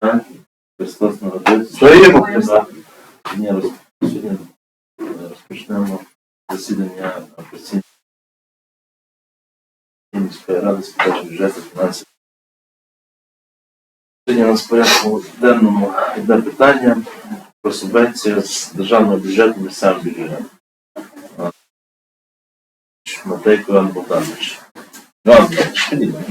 А? Христос народився. Христа. Сьогодні розпочнемо засідання постійної міської ради з питань бюджету фінансів. Сьогодні у нас в порядку денному йде питання про субвенцію з державного бюджету місцевим бюджетом. Матейко Іван Богданович. Іван Богданович, ходіть,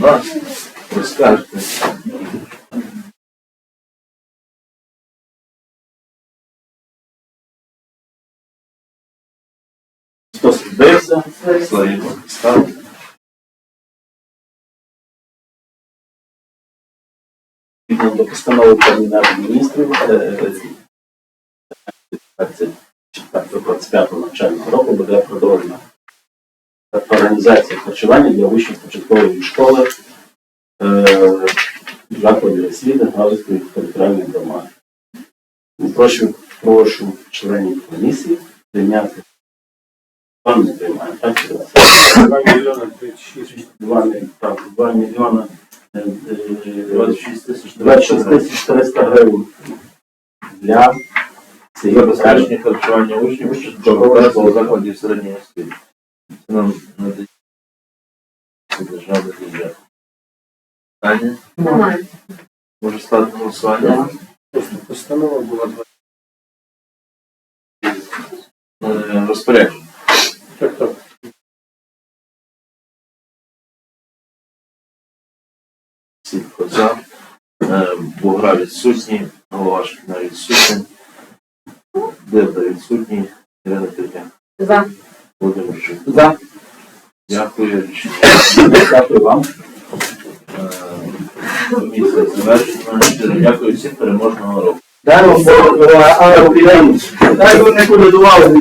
славімо Христа. Відповідно до постанови Кабінету міністрів е, 24-25 навчального року буде продовжена організація харчування для учнів початкової школи е, закладів освіти Галицької територіальної громади. Прошу, прошу членів комісії прийняти. Не так? 2 мільйони 2, так, 2 мільйони е, е, 26 тисяч 26 тисяч 400 гривень для забезпечення харчування учнів початкового закладів середньої освіти. Це нам надає державний бюджет. Питання? Немає. Може стати голосування? постанова була два- Е, Розпорядження. Так. Всі за. Бугра відсутній, голова Шкіна відсутній. Дивда відсутній. Ірина Петя. За. Володимир Шук. За. Дякую. Рішення. Дякую вам. Комісія завершена. Щиро Дякую всім переможного року. Дай вам Бог, але Дай ви не колядували.